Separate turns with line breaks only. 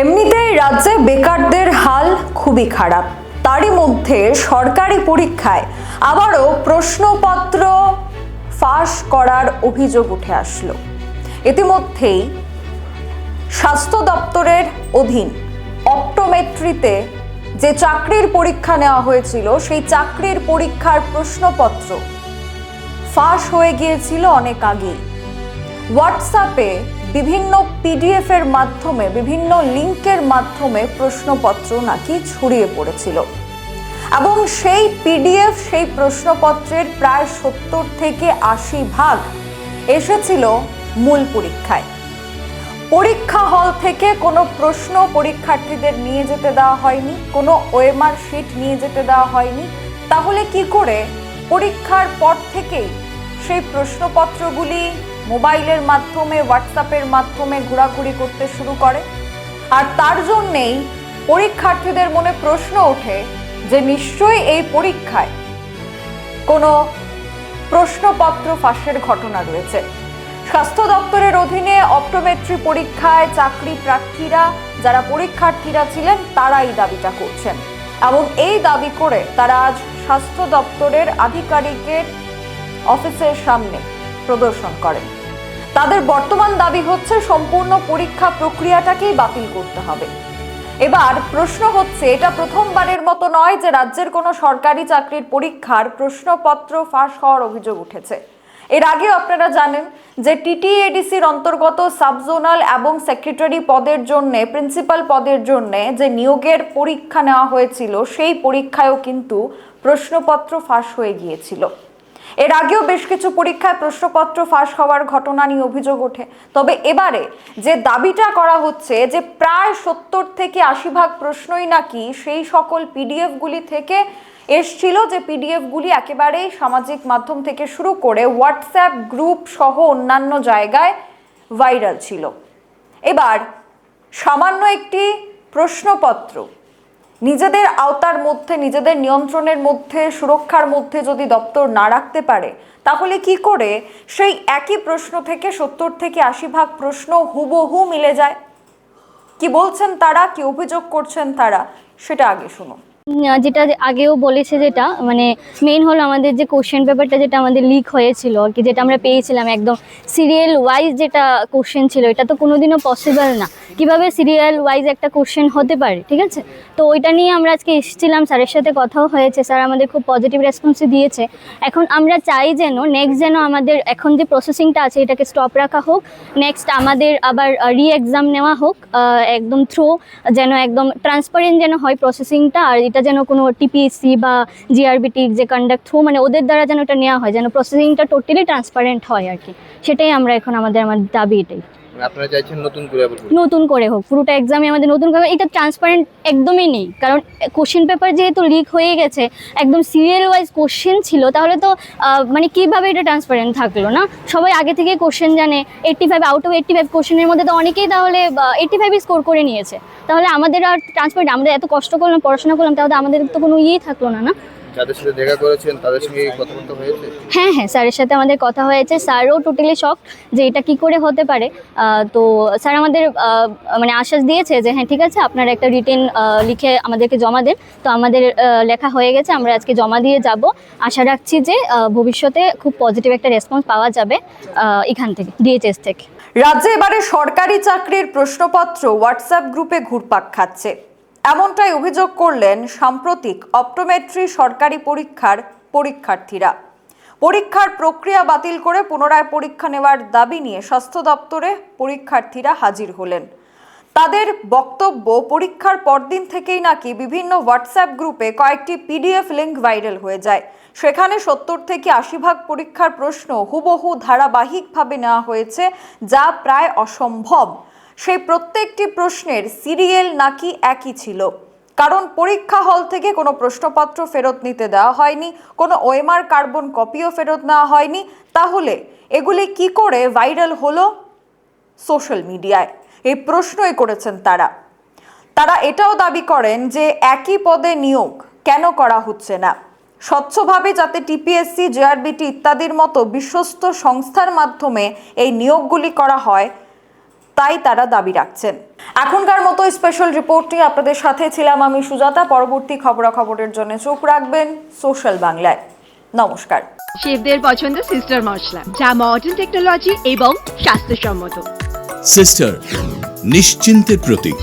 এমনিতেই রাজ্যে বেকারদের হাল খুবই খারাপ। তারই মধ্যে সরকারি পরীক্ষায় আবারও প্রশ্নপত্র ফাঁস করার অভিযোগ উঠে আসলো। ইতিমধ্যেই স্বাস্থ্য দপ্তরের অধীন অপটোমেট্রিতে যে চাকরির পরীক্ষা নেওয়া হয়েছিল, সেই চাকরির পরীক্ষার প্রশ্নপত্র ফাঁস হয়ে গিয়েছিল অনেক আগেই। হোয়াটসঅ্যাপে বিভিন্ন পিডিএফ এর মাধ্যমে, বিভিন্ন লিংকের মাধ্যমে প্রশ্নপত্র নাকি ছড়িয়ে পড়েছিল। এবং সেই পিডিএফ সেই প্রশ্নপত্রের প্রায় সত্তর থেকে আশি ভাগ এসেছিল মূল পরীক্ষায়। পরীক্ষা হল থেকে কোনো প্রশ্ন পরীক্ষার্থীদের নিয়ে যেতে দেওয়া হয়নি, কোনো ওএমআর শিট নিয়ে যেতে দেওয়া হয়নি। তাহলে কি করে পরীক্ষার পর থেকেই সেই প্রশ্নপত্রগুলি মোবাইলের মাধ্যমে, হোয়াটসঅ্যাপের মাধ্যমে ঘোরাঘুরি করতে শুরু করে। আর তার জন্যেই পরীক্ষার্থীদের মনে প্রশ্ন ওঠে যে নিশ্চয়ই এই পরীক্ষায় কোনো প্রশ্নপত্র ফাঁসের ঘটনা রয়েছে। স্বাস্থ্য দপ্তরের অধীনে অপটোমেট্রি পরীক্ষায় চাকরি প্রার্থীরা, যারা পরীক্ষার্থীরা ছিলেন তারা এই দাবিটা করছেন। এবং এই দাবি করে তারা আজ স্বাস্থ্য দপ্তরের আধিকারিকের অফিসের সামনে প্রদর্শন করেন। তাদের বর্তমান দাবি হচ্ছে সম্পূর্ণ পরীক্ষা প্রক্রিয়াটাকেই বাতিল করতে হবে। এবার প্রশ্ন হচ্ছে, এটা প্রথমবারের মতো নয় যে রাজ্যের কোনো সরকারি চাকরির পরীক্ষার প্রশ্নপত্র ফাঁস হওয়ার অভিযোগ উঠেছে। এর আগে আপনারা জানেন যে টিটিএডিসির অন্তর্গত সাবজোনাল এবং সেক্রেটারি পদের জন্য, প্রিন্সিপাল পদের জন্য যে নিয়োগের পরীক্ষা নেওয়া হয়েছিল, সেই পরীক্ষায়ও কিন্তু প্রশ্নপত্র ফাঁস হয়ে গিয়েছিল। এর আগেও বেশ কিছু পরীক্ষায় প্রশ্নপত্র ফাঁস হওয়ার ঘটনা নিয়ে অভিযোগ ওঠে। তবে এবারে যে দাবিটা করা হচ্ছে যে প্রায় সত্তর থেকে আশি ভাগ প্রশ্নই নাকি সেই সকল পিডিএফগুলি থেকে এসছিল যে পিডিএফগুলি একেবারেই সামাজিক মাধ্যম থেকে শুরু করে হোয়াটসঅ্যাপ গ্রুপ সহ অন্যান্য জায়গায় ভাইরাল ছিল। এবার সামান্য একটি প্রশ্নপত্র নিজেদের আওতার মধ্যে, নিজেদের নিয়ন্ত্রণের মধ্যে, সুরক্ষার মধ্যে যদি দপ্তর না রাখতে পারে, তাহলে কি করে? সেই একই প্রশ্ন থেকে সত্তর থেকে আশি ভাগ প্রশ্ন হুবহু মিলে যায়। কি বলছেন তারা? কি অভিযোগ করছেন তারা? সেটা আগে শুনুন।
যেটা আগেও বলেছে যেটা মানে মেন হলো আমাদের যে কোশ্চেন পেপারটা যেটা আমাদের লিক হয়েছিল আর কি, যেটা আমরা পেয়েছিলাম একদম সিরিয়াল ওয়াইজ যেটা কোশ্চেন ছিল, এটা তো কোনোদিনও পসিবল না। কীভাবে সিরিয়াল ওয়াইজ একটা কোশ্চেন হতে পারে, ঠিক আছে? তো ওইটা নিয়ে আমরা আজকে এসেছিলাম, স্যারের সাথে কথাও হয়েছে, স্যার আমাদের খুব পজিটিভ রেসপন্সই দিয়েছে। এখন আমরা চাই যেন নেক্সট যেন আমাদের এখন যে প্রসেসিংটা আছে, এটাকে স্টপ রাখা হোক নেক্সট আমাদের আবার রি এক্সাম নেওয়া হোক একদম থ্রু যেন একদম ট্রান্সপারেন্ট যেন হয় প্রসেসিংটা আর এটা যেন কোনো টিপিএসসি বা জিআরবিটি যে কন্ডাক্ট থ্রু মানে ওদের দ্বারা যেন এটা নেওয়া হয়, যেন প্রসেসিংটা টোটালি ট্রান্সপারেন্ট হয় আর কি। সেটাই আমরা এখন আমাদের, আমার দাবি এটাই।
আপনারা চাইছেন নতুন করে
নতুন করে হোক, পুরোটা এক্সামে আমাদের নতুন করে এটা ট্রান্সপারেন্ট একদমই নেই, কারণ কোশ্চেন পেপার যেহেতু লিক হয়ে গেছে, একদম সিরিয়াল ওয়াইজ কোশ্চেন ছিল, তাহলে তো মানে কীভাবে এটা ট্রান্সপারেন্ট থাকল না? সবাই আগে থেকে কোশ্চেন জানে eighty five out of eighty five কোশ্চেনের মধ্যে তো অনেকেই তাহলে এইট্টি ফাইভই স্কোর করে নিয়েছে। তাহলে আমাদের আর ট্রান্সপারেন্ট আমরা এত কষ্ট করলাম, পড়াশোনা করলাম, তাহলে আমাদের তো কোনো ইয়েই থাকল না না?
যাদের সাথে দেখা করেছেন তাদের সঙ্গে কথাবার্তা হয়েছে?
হ্যাঁ হ্যাঁ স্যারের সাথে আমাদের কথা হয়েছে। স্যারও টোটালি শক যে এটা কি করে হতে পারে। তো স্যার আমাদের মানে আশ্বাস দিয়েছে যে হ্যাঁ ঠিক আছে আপনারা একটা রিটেন লিখে আমাদেরকে জমা দেন। তো আমাদের লেখা হয়ে গেছে আমরা আজকে জমা দিয়ে যাব। আশা রাখছি যে ভবিষ্যতে খুব পজিটিভ একটা রেসপন্স পাওয়া যাবে এখান থেকে ডিএচএস থেকে।
রাজ্যে এবারে সরকারি চাকরির প্রশ্নপত্র হোয়াটসঅ্যাপ গ্রুপে ঘুরপাক খাচ্ছে। এমনটাই অভিযোগ করলেন সাম্প্রতিক অপটোমেট্রি সরকারি পরীক্ষার পরীক্ষার্থীরা। পরীক্ষার প্রক্রিয়া বাতিল করে পুনরায় পরীক্ষা নেওয়ার দাবি নিয়ে স্বাস্থ্য দপ্তরে পরীক্ষার্থীরা হাজির হলেন। তাদের বক্তব্য, পরীক্ষার পরদিন থেকেই নাকি বিভিন্ন হোয়াটসঅ্যাপ গ্রুপে কয়েকটি পিডিএফ লিঙ্ক ভাইরাল হয়ে যায়। সেখানে সত্তর থেকে আশি ভাগ পরীক্ষার প্রশ্ন হুবহু ধারাবাহিকভাবে নেওয়া হয়েছে, যা প্রায় অসম্ভব। সেই প্রত্যেকটি প্রশ্নের সিরিয়াল নাকি একই ছিল। কারণ পরীক্ষা হল থেকে কোনো প্রশ্নপত্র ফেরত নিতে দেওয়া হয়নি, কোনো ওএমআর কার্বন কপিও ফেরত নেওয়া হয়নি। তাহলে এগুলি কি করে ভাইরাল হলো সোশ্যাল মিডিয়ায়? এই প্রশ্নই করেছেন তারা। তারা এটাও দাবি করেন যে একই পদে নিয়োগ কেন করা হচ্ছে না? স্বচ্ছভাবে যাতে টিপিএসসি জেআরবিটি ইত্যাদির মতো বিশ্বস্ত সংস্থার মাধ্যমে এই নিয়োগগুলি করা হয় তাই তারা দাবি রাখছেন। এখনকার মতো স্পেশাল রিপোর্টটি আপনাদের সাথে ছিলাম আমি সুজাতা। পরবর্তী খবরাখবরের জন্য চোখ রাখবেন সোশ্যাল বাংলায়। নমস্কার।
শেফদের পছন্দ সিস্টার মশলা যা মডার্ন টেকনোলজি এবং স্বাস্থ্যসম্মত।
সিস্টার নিশ্চিন্তের প্রতীক।